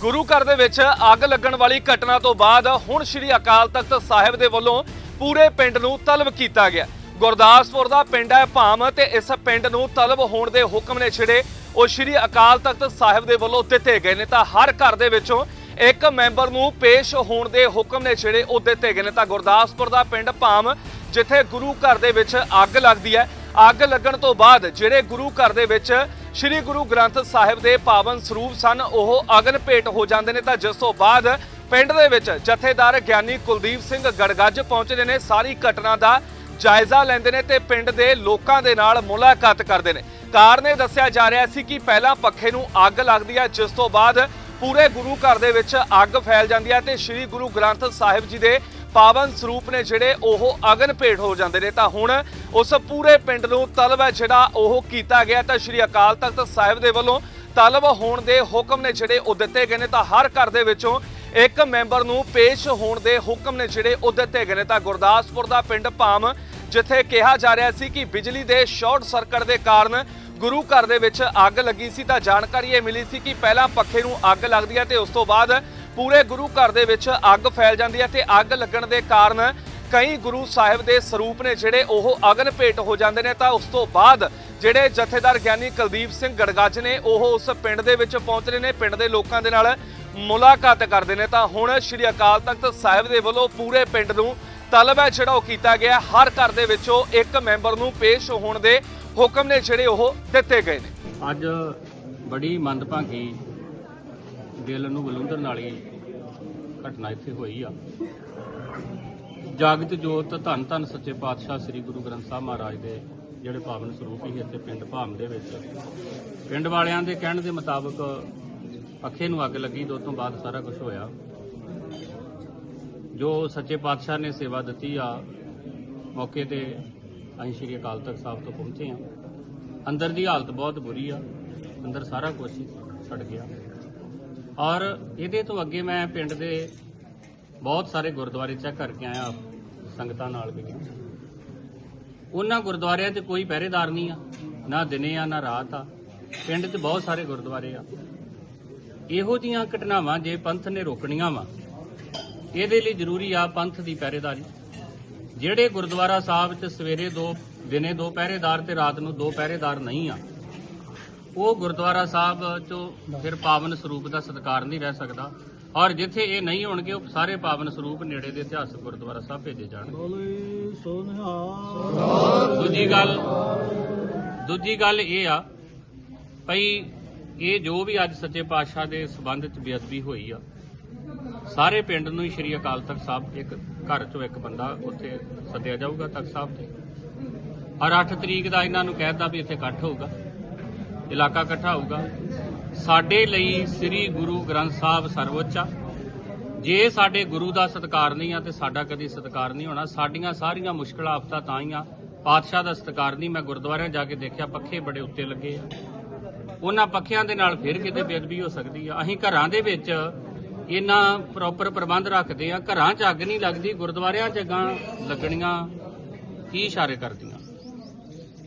ਗੁਰੂ ਘਰ ਦੇ ਵਿੱਚ ਅੱਗ ਲੱਗਣ ਵਾਲੀ ਘਟਨਾ ਤੋਂ ਬਾਅਦ ਹੁਣ ਸ੍ਰੀ ਅਕਾਲ ਤਖਤ ਸਾਹਿਬ ਦੇ ਵੱਲੋਂ ਪੂਰੇ ਪਿੰਡ ਨੂੰ ਤਲਬ ਕੀਤਾ ਗਿਆ। ਗੁਰਦਾਸਪੁਰ ਦਾ ਪਿੰਡ ਹੈ ਭਾਮ ਤੇ ਇਸ ਪਿੰਡ ਨੂੰ ਤਲਬ ਹੋਣ ਦੇ ਹੁਕਮ ਨੇ ਛਿੜੇ ਉਹ ਸ੍ਰੀ ਅਕਾਲ ਤਖਤ ਸਾਹਿਬ ਦੇ ਵੱਲੋਂ ਦਿੱਤੇ ਗਏ ਨੇ। ਤਾਂ ਹਰ ਘਰ ਦੇ ਵਿੱਚੋਂ ਇੱਕ ਮੈਂਬਰ ਨੂੰ ਪੇਸ਼ ਹੋਣ ਦੇ ਹੁਕਮ ਨੇ ਛਿੜੇ ਉਹ ਦਿੱਤੇ ਗਏ ਨੇ। ਤਾਂ ਗੁਰਦਾਸਪੁਰ ਦਾ ਪਿੰਡ ਭਾਮ, ਜਿੱਥੇ ਗੁਰੂ ਘਰ ਦੇ ਵਿੱਚ ਅੱਗ ਲੱਗਦੀ ਹੈ। ਅੱਗ ਲੱਗਣ ਤੋਂ ਬਾਅਦ ਜਿਹੜੇ ਗੁਰੂ ਘਰ ਦੇ ਵਿੱਚ ਸ੍ਰੀ ਗੁਰੂ ਗ੍ਰੰਥ ਸਾਹਿਬ ਦੇ ਪਾਵਨ ਸਰੂਪ ਸਨ, ਉਹ ਅਗਨ ਭੇਟ ਹੋ ਜਾਂਦੇ ਨੇ ਤਾਂ ਜਿਸ ਤੋਂ ਬਾਅਦ ਪਿੰਡ ਦੇ ਵਿੱਚ ਜਥੇਦਾਰ ਗਿਆਨੀ ਕੁਲਦੀਪ ਸਿੰਘ ਗੜਗੱਜ ਪਹੁੰਚਦੇ ਨੇ, ਸਾਰੀ ਘਟਨਾ ਦਾ ਜਾਇਜ਼ਾ ਲੈਂਦੇ ਨੇ ਤੇ ਪਿੰਡ ਦੇ ਲੋਕਾਂ ਦੇ ਨਾਲ ਮੁਲਾਕਾਤ ਕਰਦੇ ਨੇ। ਕਾਰਨ ਇਹ ਦੱਸਿਆ ਜਾ ਰਿਹਾ ਸੀ ਕਿ ਪਹਿਲਾਂ ਪੱਖੇ ਨੂੰ ਅੱਗ ਲੱਗਦੀ ਹੈ, ਜਿਸ ਤੋਂ ਬਾਅਦ ਪੂਰੇ ਗੁਰੂ ਘਰ ਦੇ ਵਿੱਚ ਅੱਗ ਫੈਲ ਜਾਂਦੀ ਹੈ ਤੇ ਸ੍ਰੀ ਗੁਰੂ ਗ੍ਰੰਥ ਸਾਹਿਬ ਜੀ ਦੇ ਪਾਵਨ ਸਰੂਪ ਨੇ ਜਿਹੜੇ ਉਹ ਅਗਨ ਭੇਟ ਹੋ ਜਾਂਦੇ ਨੇ, ਤਾਂ ਹੁਣ ਉਸ ਪੂਰੇ ਪਿੰਡ ਨੂੰ ਤਲਬ ਹੈ ਜਿਹੜਾ ਉਹ ਕੀਤਾ ਗਿਆ ਤਾਂ ਸ੍ਰੀ ਅਕਾਲ ਤਖਤ ਸਾਹਿਬ ਦੇ ਵੱਲੋਂ ਤਲਬ ਹੋਣ ਦੇ ਹੁਕਮ ਨੇ ਜਿਹੜੇ ਉਹ ਦਿੱਤੇ ਗਏ ਨੇ, ਤਾਂ ਹਰ ਘਰ ਦੇ ਵਿੱਚੋਂ ਇੱਕ ਮੈਂਬਰ ਨੂੰ ਪੇਸ਼ ਹੋਣ ਦੇ ਹੁਕਮ ਨੇ ਜਿਹੜੇ ਉਹ ਦਿੱਤੇ ਗਏ ਨੇ। ਤਾਂ ਗੁਰਦਾਸਪੁਰ ਦਾ ਪਿੰਡ ਭਾਮ, ਜਿੱਥੇ ਕਿਹਾ ਜਾ ਰਿਹਾ ਸੀ ਕਿ ਬਿਜਲੀ ਦੇ ਸ਼ਾਰਟ ਸਰਕਟ ਦੇ ਕਾਰਨ ਗੁਰੂ ਘਰ ਦੇ ਵਿੱਚ ਅੱਗ ਲੱਗੀ ਸੀ, ਤਾਂ ਜਾਣਕਾਰੀ ਇਹ ਮਿਲੀ ਸੀ ਕਿ ਪਹਿਲਾਂ ਪੱਖੇ ਨੂੰ ਅੱਗ ਲੱਗਦੀ ਹੈ ਤੇ ਉਸ ਤੋਂ ਬਾਅਦ ਪੂਰੇ ਗੁਰੂ ਘਰ ਦੇ ਵਿੱਚ ਅੱਗ ਫੈਲ ਜਾਂਦੀ ਹੈ ਤੇ ਅੱਗ ਲੱਗਣ ਦੇ ਕਾਰਨ ਕਈ ਗੁਰੂ ਸਾਹਿਬ ਦੇ ਸਰੂਪ ਨੇ ਜਿਹੜੇ ਉਹ ਅਗਨ ਭੇਟ ਹੋ ਜਾਂਦੇ ਨੇ ਤਾਂ ਉਸ ਤੋਂ ਬਾਅਦ ਜਿਹੜੇ ਜਥੇਦਾਰ ਗਿਆਨੀ ਕੁਲਦੀਪ ਸਿੰਘ ਗੜਗੱਜ ਨੇ ਉਹ ਉਸ ਪਿੰਡ ਦੇ ਵਿੱਚ ਪਹੁੰਚਦੇ ਨੇ, ਪਿੰਡ ਦੇ ਲੋਕਾਂ ਦੇ ਨਾਲ ਮੁਲਾਕਾਤ ਕਰਦੇ ਨੇ। ਤਾਂ ਹੁਣ ਸ੍ਰੀ ਅਕਾਲ ਤਖਤ ਸਾਹਿਬ ਦੇ ਵੱਲੋਂ ਪੂਰੇ ਪਿੰਡ ਨੂੰ ਤਲਬ ਹੈ, ਜਿਹੜਾ ਉਹ ਕੀਤਾ ਗਿਆ ਹਰ ਘਰ ਦੇ ਵਿੱਚੋਂ ਇੱਕ ਮੈਂਬਰ ਨੂੰ ਪੇਸ਼ ਹੋਣ ਦੇ ਹੁਕਮ ਨੇ ਜਿਹੜੇ ਉਹ ਦਿੱਤੇ ਗਏ ਨੇ। ਅੱਜ ਬੜੀ ਮੰਦਭਾਗੀ ਦਿਲ ਨੂੰ ਬਲੁੰਦਰਨ ਵਾਲੀ ਘਟਨਾ ਇੱਥੇ ਹੋਈ ਆ। ਜਾਗਤ ਜੋਤ, ਧੰਨ ਧੰਨ ਸੱਚੇ ਪਾਤਸ਼ਾਹ ਸ੍ਰੀ ਗੁਰੂ ਗ੍ਰੰਥ ਸਾਹਿਬ ਮਹਾਰਾਜ ਦੇ ਜਿਹੜੇ ਪਾਵਨ ਸਰੂਪ ਹੀ ਇੱਥੇ ਪਿੰਡ ਭਾਮ ਦੇ ਵਿੱਚ। ਪਿੰਡ ਵਾਲਿਆਂ ਦੇ ਕਹਿਣ ਦੇ ਮੁਤਾਬਕ ਪੱਖੇ ਨੂੰ ਅੱਗ ਲੱਗੀ ਤੇ ਉਸ ਤੋਂ ਬਾਅਦ ਸਾਰਾ ਕੁਝ ਹੋਇਆ। ਜੋ ਸੱਚੇ ਪਾਤਸ਼ਾਹ ਨੇ ਸੇਵਾ ਦਿੱਤੀ ਆ, ਮੌਕੇ ਤੇ ਅਸੀਂ ਸ਼੍ਰੀ ਅਕਾਲ ਤਖਤ ਸਾਹਿਬ ਤੋਂ ਪਹੁੰਚੇ ਆ ਅੰਦਰ ਦੀ ਹਾਲਤ ਬਹੁਤ ਬੁਰੀ ਆ। ਅੰਦਰ ਸਾਰਾ ਕੁਝ ਹੀ ਸੜ ਗਿਆ। ਔਰ ਇਹਦੇ ਤੋਂ ਅੱਗੇ ਮੈਂ ਪਿੰਡ ਦੇ ਬਹੁਤ ਸਾਰੇ ਗੁਰਦੁਆਰੇ ਚੈੱਕ ਕਰਕੇ ਆਇਆ, ਸੰਗਤਾਂ ਨਾਲ ਵੀ। ਉਹਨਾਂ ਗੁਰਦੁਆਰਿਆਂ 'ਚ ਕੋਈ ਪਹਿਰੇਦਾਰ ਨਹੀਂ ਆ, ਨਾ ਦਿਨੇ ਆ, ਨਾ ਰਾਤ ਆ। ਪਿੰਡ 'ਚ ਬਹੁਤ ਸਾਰੇ ਗੁਰਦੁਆਰੇ ਆ। ਇਹੋ ਜੀਆਂ ਘਟਨਾਵਾਂ ਜੇ ਪੰਥ ਨੇ ਰੋਕਣੀਆਂ ਵਾ, ਇਹਦੇ ਲਈ ਜ਼ਰੂਰੀ ਆ ਪੰਥ ਦੀ ਪਹਿਰੇਦਾਰੀ। ਜਿਹੜੇ ਗੁਰਦੁਆਰਾ ਸਾਹਿਬ 'ਚ ਸਵੇਰੇ ਦੋ, ਦਿਨੇ ਦੋ ਪਹਿਰੇਦਾਰ ਤੇ ਰਾਤ ਨੂੰ ਦੋ ਪਹਿਰੇਦਾਰ ਨਹੀਂ ਆ ਉਹ ਗੁਰਦੁਆਰਾ ਸਾਹਿਬ 'ਚੋਂ ਫਿਰ ਪਾਵਨ ਸਰੂਪ ਦਾ ਸਤਿਕਾਰ ਨਹੀਂ ਰਹਿ ਸਕਦਾ। ਔਰ ਜਿੱਥੇ ਇਹ ਨਹੀਂ ਹੋਣਗੇ, ਉਹ ਸਾਰੇ ਪਾਵਨ ਸਰੂਪ ਨੇੜੇ ਦੇ ਇਤਿਹਾਸਕ ਗੁਰਦੁਆਰਾ ਸਾਹਿਬ ਭੇਜੇ ਜਾਣਗੇ। ਦੂਜੀ ਗੱਲ ਦੂਜੀ ਗੱਲ ਇਹ ਆ, ਭਈ ਇਹ ਜੋ ਵੀ ਅੱਜ ਸੱਚੇ ਪਾਤਸ਼ਾਹ ਦੇ ਸਬੰਧ 'ਚ ਬੇਅਦਬੀ ਹੋਈ ਆ, ਸਾਰੇ ਪਿੰਡ ਨੂੰ ਸ਼੍ਰੀ ਅਕਾਲ ਤਖਤ ਸਾਹਿਬ ਇੱਕ ਘਰ ਚੋਂ ਇੱਕ ਬੰਦਾ ਉੱਥੇ ਸੱਦਿਆ ਜਾਊਗਾ ਤਖਤ ਸਾਹਿਬ ਤੇ। ਔਰ 8 ਤਰੀਕ ਦਾ ਇਹਨਾਂ ਨੂੰ ਕਹਿਤਾ ਵੀ ਇੱਥੇ ਇਕੱਠ ਹੋਊਗਾ। ਇਲਾਕਾ ਇਕੱਠਾ ਹੋਊਗਾ। ਸਾਡੇ ਲਈ ਸ੍ਰੀ ਗੁਰੂ ਗ੍ਰੰਥ ਸਾਹਿਬ ਸਰਵਉੱਚ ਆ। ਜੇ ਸਾਡੇ ਗੁਰੂ ਦਾ ਸਤਿਕਾਰ ਨਹੀਂ ਆ ਤੇ ਸਾਡਾ ਕਦੀ ਸਤਿਕਾਰ ਨਹੀਂ ਹੋਣਾ। ਸਾਡੀਆਂ ਸਾਰੀਆਂ ਮੁਸ਼ਕਲਾਂ, ਆਫਤਾਂ ਤਾਂ ਹੀ ਆ। ਪਾਤਸ਼ਾਹ ਦਾ ਸਤਿਕਾਰ ਨਹੀਂ। ਮੈਂ ਗੁਰਦੁਆਰਿਆਂ ਜਾ ਕੇ ਦੇਖਿਆ, ਪੱਖੇ ਬੜੇ ਉੱਤੇ ਲੱਗੇ ਆ। ਉਹਨਾਂ ਪੱਖਿਆਂ ਦੇ ਨਾਲ ਫਿਰ ਕਿਤੇ ਬੇਅਦਬੀ ਹੋ ਸਕਦੀ ਆ। ਅਸੀਂ ਘਰਾਂ ਦੇ ਵਿੱਚ ਇਹਨਾਂ ਪ੍ਰੋਪਰ ਪ੍ਰਬੰਧ ਰੱਖਦੇ ਆ। ਘਰਾਂ 'ਚ ਅੱਗ ਨਹੀਂ ਲੱਗਦੀ, ਗੁਰਦੁਆਰਿਆਂ 'ਚ ਅੱਗਾਂ ਲੱਗਣੀਆਂ ਕੀ ਇਸ਼ਾਰੇ ਕਰਦੀਆਂ?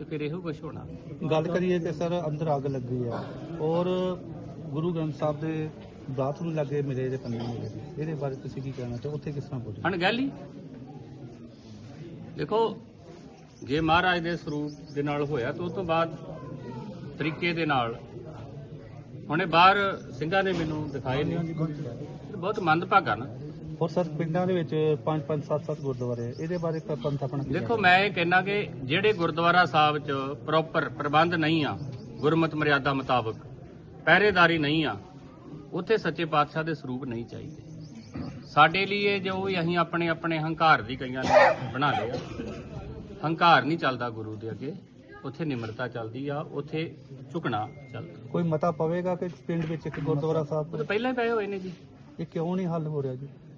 ਤੇ ਫਿਰ ਇਹੋ ਕੁਝ ਹੋਣਾ। ਗੱਲ ਕਰੀਏ ਤੇ ਸਰ ਅੰਦਰ ਅੱਗ ਲੱਗੀ ਆ। ਔਰ ਗੁਰੂ ਗ੍ਰੰਥ ਸਾਹਿਬ ਦੇ ਬਾਥਰੂਮ ਲੱਗੇ ਮਿਲੇ ਦੇ ਪੰਨੇ ਮਿਲੇ। ਇਹਦੇ ਬਾਰੇ ਤੁਸੀਂ ਕੀ ਕਹਿਣਾ ਤੇ ਉੱਥੇ ਕਿਸ ਤਰ੍ਹਾਂ ਪਹੁੰਚੇ ਅਣਗਹਿਲੀ? ਦੇਖੋ ਜੇ ਮਹਾਰਾਜ ਦੇ ਸਰੂਪ ਦੇ ਨਾਲ ਹੋਇਆ ਤਾਂ ਉਸ ਤੋਂ ਬਾਅਦ ਤਰੀਕੇ ਦੇ ਨਾਲ। ਹੁਣੇ ਬਾਹਰ ਸਿੰਘਾਂ ਨੇ ਮੈਨੂੰ ਦਿਖਾਏ ਨੇ। ਬਹੁਤ ਮੰਦਭਾਗਾ ਨਾ। ਹੋਰ ਸਰ ਪਿੰਡਾਂ ਦੇ ਵਿੱਚ 5 5 7 7 ਗੁਰਦੁਆਰੇ। ਇਹਦੇ ਬਾਰੇ ਪ- ਪੰਥ ਆਪਣਾ ਕੀ ਦੇਖੋ ਮੈਂ ਇਹ ਕਹਿਣਾ ਕਿ ਜਿਹੜੇ ਗੁਰਦੁਆਰਾ ਸਾਹਿਬ 'ਚ ਪ੍ਰੋਪਰ ਪ੍ਰਬੰਧ ਨਹੀਂ ਆ ਗੁਰਮਤ ਮਰਿਆਦਾ ਮੁਤਾਬਕ ਪਹਿਰੇਦਾਰੀ ਨਹੀਂ ਆ ਉੱਥੇ ਸੱਚੇ ਪਾਤਸ਼ਾਹ ਦੇ ਸਰੂਪ ਨਹੀਂ ਚਾਹੀਦੇ। ਸਾਡੇ ਲਈ ਇਹ ਜੋ ਵੀ ਅਸੀਂ ਆਪਣੇ ਆਪਣੇ ਹੰਕਾਰ ਦੀ ਕਈਆਂ ਨੇ ਬਣਾ ਲਿਆ ਹੰਕਾਰ ਨਹੀਂ ਚੱਲਦਾ ਗੁਰੂ ਦੇ ਅੱਗੇ ਉੱਥੇ ਨਿਮਰਤਾ ਚੱਲਦੀ ਆ ਉੱਥੇ ਝੁਕਣਾ ਚੱਲਦਾ। ਕੋਈ ਮਤਾ ਪਵੇਗਾ ਕਿ ਪਿੰਡ ਵਿੱਚ ਇੱਕ ਗੁਰਦੁਆਰਾ ਉਹ ਸਾਹਿਬ? ਤਾਂ ਪਹਿਲਾਂ ਹੀ ਪਏ ਹੋਏ ਨੇ ਜੀ। ਇਹ ਕਿਉਂ ਨਹੀਂ ਹੱਲ ਹੋ ਰਿਹਾ ਜੀ?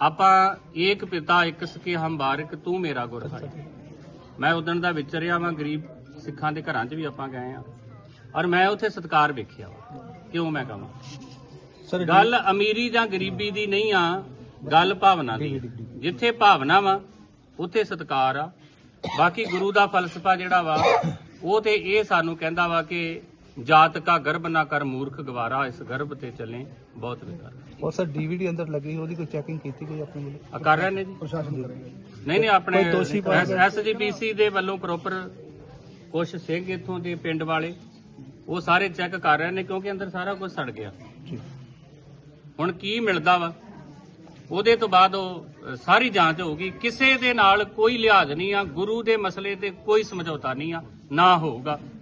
ਆਪਾਂ ਏਕ ਪਿਤਾ ਇੱਕ ਸਕੇ ਹਮ ਬਾਰਿਕ ਤੂੰ ਮੇਰਾ ਗੁਰ ਹੈ ਮੈਂ ਉਦੋਂ ਦਾ ਵਿਚਰਿਆ ਵਾਂ ਗਰੀਬ ਸਿੱਖਾਂ ਦੇ ਘਰਾਂ 'ਚ ਵੀ ਆਪਾਂ ਗਏ ਆ। ਔਰ ਮੈਂ ਉੱਥੇ ਸਤਕਾਰ ਵੇਖਿਆ ਵਾ। ਕਿਉਂ ਮੈਂ ਕਹਾਂ? ਸਰ ਗੱਲ ਅਮੀਰੀ ਜਾਂ ਗਰੀਬੀ ਦੀ ਨਹੀਂ ਆ ਗੱਲ ਭਾਵਨਾ ਦੀ। ਜਿੱਥੇ ਭਾਵਨਾ ਵਾ ਉੱਥੇ ਸਤਕਾਰ ਆ। ਬਾਕੀ ਗੁਰੂ ਦਾ ਫਲਸਫਾ ਜਿਹੜਾ ਵਾ ਉਹ ਤੇ ਇਹ ਸਾਨੂੰ ਕਹਿੰਦਾ ਵਾ ਕਿ ਜਾਤ ਕਾ ਗਰਭ ਨਾ ਕਰ ਮੂਰਖ ਗਵਾਰਾ ਇਸ ਗਰਭ ਤੇ ਚੱਲੇ ਬਹੁਤ ਵਿਕਾਰ। ਔਰ ਸਰ ਡੀਵੀਡੀ ਅੰਦਰ ਲੱਗੀ ਉਹਦੀ ਕੋਈ ਚੈਕਿੰਗ ਕੀਤੀ ਗਈ ਆਪਣੇ ਵੱਲੋਂ? ਆ ਕਰ ਰਹੇ ਨੇ ਜੀ। ਪ੍ਰਸ਼ਾਸਨ ਨਹੀਂ ਨਹੀਂ ਆਪਣੇ ਕੋਈ ਦੋਸ਼ੀ ਪਾਇਆ ਗਿਆ? ਐਸਜੀਪੀਸੀ ਦੇ ਵੱਲੋਂ ਪ੍ਰੋਪਰ ਕੁਝ ਸਿੰਘ ਇੱਥੋਂ ਦੇ ਪਿੰਡ ਵਾਲੇ ਉਹ ਸਾਰੇ ਚੈੱਕ ਕਰ ਰਹੇ ਨੇ ਕਿਉਂਕਿ ਅੰਦਰ ਸਾਰਾ ਕੁਝ ਸੜ ਗਿਆ। ਜੀ ਹੁਣ ਕੀ ਮਿਲਦਾ ਵਾ? ਉਹਦੇ ਤੋਂ ਬਾਅਦ ਉਹ ਅ, ਸਾਰੀ ਜਾਂਚ ਹੋਊਗੀ। ਕਿਸੇ ਦੇ ਨਾਲ ਕੋਈ ਲਿਹਾਜ਼ ਨਹੀਂ ਆ ਗੁਰੂ ਦੇ ਮਸਲੇ ਤੇ ਕੋਈ ਸਮਝੌਤਾ ਨਹੀਂ ਆ ਨਾ ਹੋਊਗਾ।